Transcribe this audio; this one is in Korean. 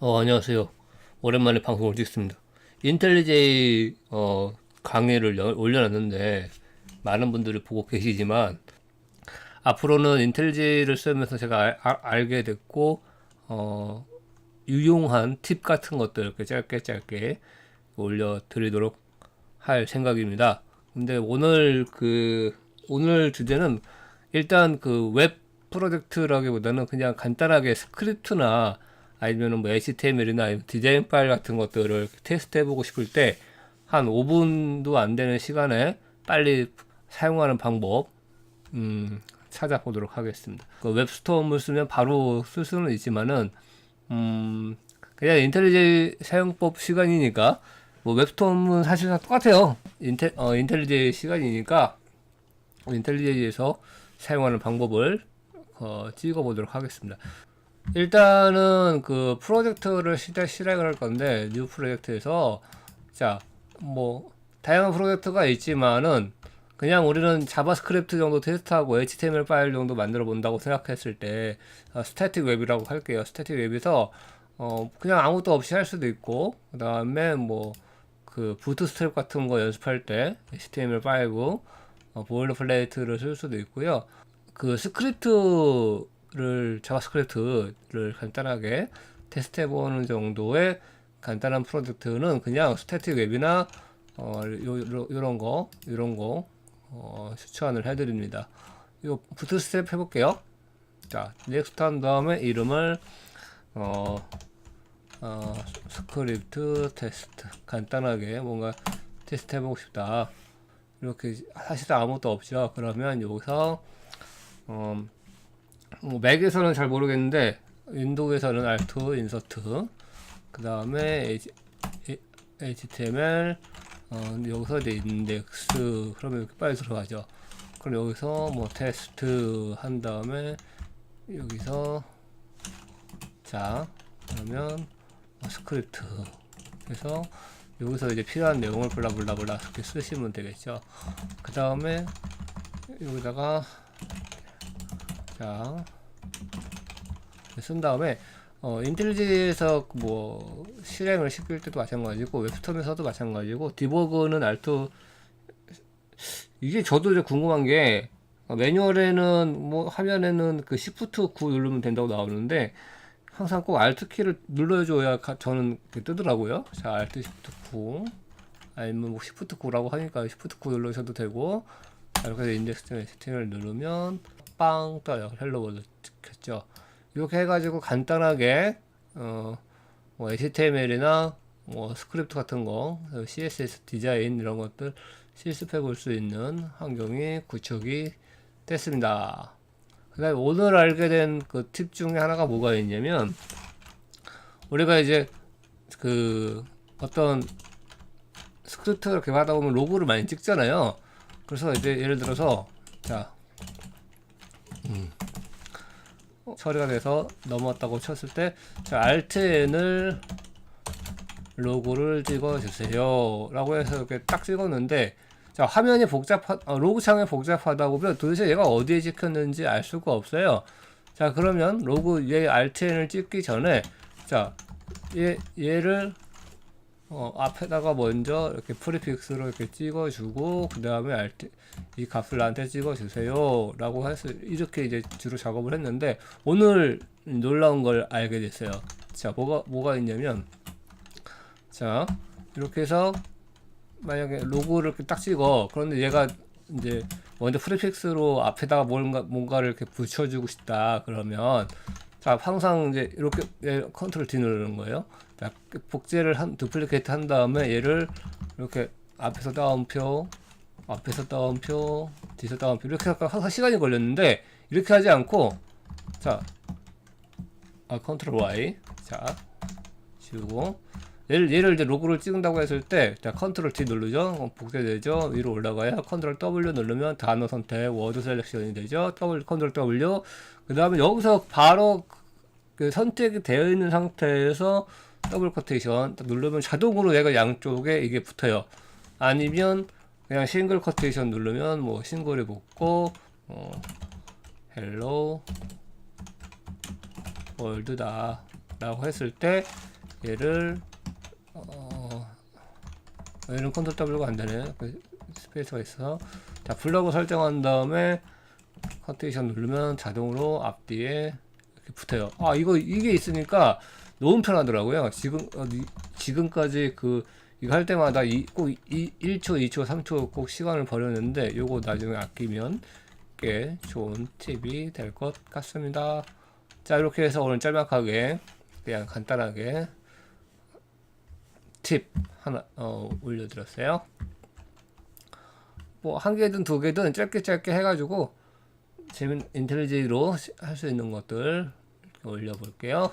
어, 안녕하세요. 오랜만에 방송을 찍습니다. 인텔리제이 어, 강의를 여- 올려놨는데 많은 분들이 보고 계시지만 앞으로는 인텔리제이를 쓰면서 제가 알, 게 됐고 어, 유용한 팁 같은 것들 이렇게 짧게 짧게 올려드리도록 할 생각입니다. 근데 오늘 그 오늘 주제는 일단 그 웹 프로젝트라기보다는 그냥 간단하게 스크립트나 아니면은 뭐 HTML이나 아니면 디자인 파일 같은 것들을 테스트 해보고 싶을 때 한 5분도 안 되는 시간에 빨리 사용하는 방법 음, 찾아보도록 하겠습니다. 그 웹스톰을 쓰면 바로 쓸 수는 있지만은 음, 그냥 인텔리제이 사용법 시간이니까 뭐 웹스톰은 사실상 똑같아요. 인텔 어, 인텔리제이 시간이니까 인텔리제이에서 사용하는 방법을 어, 찍어보도록 하겠습니다. 일단은 그 프로젝트를 시작, 실행을 할 건데 뉴 프로젝트에서 자 뭐 다양한 프로젝트가 있지만은 그냥 우리는 자바스크립트 정도 테스트하고 HTML 파일 정도 만들어 본다고 생각했을 때 어, 스태틱 웹이라고 할게요. 스태틱 웹에서 어 그냥 아무것도 없이 할 수도 있고 그 다음에 뭐 그 부트스트랩 같은 거 연습할 때 HTML 파일고 어, 보일러 플레이트를 쓸 수도 있고요. 그 스크립트 를 자바스크립트를 간단하게 테스트 해 보는 정도의 간단한 프로젝트는 그냥 스태틱 웹이나 어, 요, 요, 요런 거 이런 거 어, 추천을 해드립니다. 요 부트스트랩 해볼게요. 자, 넥스트 한 다음에 이름을 어, 어, 스크립트 테스트 간단하게 뭔가 테스트 해보고 싶다. 이렇게 사실 아무것도 없죠. 그러면 여기서 어, 뭐 맥에서는 잘 모르겠는데 윈도우에서는 Alt 인서트 그 다음에 HTML 어, 여기서 이제 인덱스 그러면 이렇게 빨리 들어가죠. 그럼 여기서 뭐 테스트 한 다음에 여기서 자 그러면 뭐 스크립트 그래서 여기서 이제 필요한 내용을 블라블라블라 이렇게 쓰시면 되겠죠. 그 다음에 여기다가 자, 쓴 다음에 어, 인텔리지에서 뭐 실행을 시킬 때도 마찬가지고 웹스톰에서도 마찬가지고 디버그는 알트 이게 저도 이제 궁금한 게 어, 매뉴얼에는 뭐 화면에는 그 Shift 9 누르면 된다고 나오는데 항상 꼭 Alt 키를 눌러줘야 가, 저는 뜨더라고요. 자, Alt Shift 9 아니면 뭐 Shift 9라고 하니까 Shift 9 눌러셔도 되고 자, 이렇게 해서 인덱스 HTML 누르면 빵 떠요. 헬로 월드 찍혔죠. 이렇게 해가지고 간단하게 어, 뭐 HTML이나 뭐 스크립트 같은 거, CSS 디자인 이런 것들 실습해 볼 수 있는 환경이 구축이 됐습니다. 그 다음에 오늘 알게 된 그 팁 중에 하나가 뭐가 있냐면 우리가 이제 그 어떤 스크립트를 개발하다 보면 로고를 많이 찍잖아요. 그래서 이제 예를 들어서 자 음, 처리가 돼서 넘어왔다고 쳤을 때 자, Alt N을 로고를 찍어 주세요. 라고 해서 이렇게 딱 찍었는데 자 화면이 복잡하 어, 로고 창이 복잡하다 보면 도대체 얘가 어디에 찍혔는지 알 수가 없어요. 자 그러면 로고 얘 Alt N을 찍기 전에 자 얘, 얘를 어, 앞에다가 먼저 이렇게 프리픽스로 이렇게 찍어주고 그 다음에 이 값을 나한테 찍어주세요. 라고 해서 이렇게 이제 주로 작업을 했는데 오늘 놀라운 걸 알게 됐어요. 자 뭐가 뭐가 있냐면 자 이렇게 해서 만약에 로고를 이렇게 딱 찍어. 그런데 얘가 이제 먼저 프리픽스로 앞에다가 뭔가 뭔가를 이렇게 붙여주고 싶다 그러면. 자 항상 이제 이렇게 얘 컨트롤 D 누르는 거예요. 자, 복제를 한 두플리케이트 한 다음에 얘를 이렇게 앞에서 따옴표 앞에서 따옴표 뒤에서 따옴표 이렇게 할까 항상 시간이 걸렸는데 이렇게 하지 않고 자 아, 컨트롤 Y 자 지우고 얘를, 얘를 이제 로고를 찍는다고 했을 때, 자, 컨트롤 T 누르죠? 어, 복제되죠? 위로 올라가야 컨트롤 W 누르면 단어 선택, 워드 셀렉션이 되죠? W, 컨트롤 W. 그 다음에 여기서 바로 그 선택이 되어 있는 상태에서 더블 커테이션. 딱 누르면 자동으로 얘가 양쪽에 이게 붙어요. 아니면 그냥 싱글 커테이션 누르면 뭐 싱글이 붙고 어 헬로 월드다 라고 했을 때 얘를 어 얘는 컨트롤 W가 안 되네. 그 스페이스가 있어 자 블럭을 설정한 다음에 컨디션 누르면 자동으로 앞뒤에 이렇게 붙어요. 아 이거 이게 있으니까 너무 편하더라고요 지금 지금까지 그 이거 할 때마다 이, 꼭 이, 1초, 2초, 3초 꼭 시간을 버렸는데 요거 나중에 아끼면 꽤 좋은 팁이 될 것 같습니다. 자 이렇게 해서 오늘 짤막하게 그냥 간단하게 팁 하나 어, 올려드렸어요. 뭐 한 개든 두 개든 짧게 짧게 해가지고 재밌 인텔리지로 할 수 있는 것들 올려볼게요.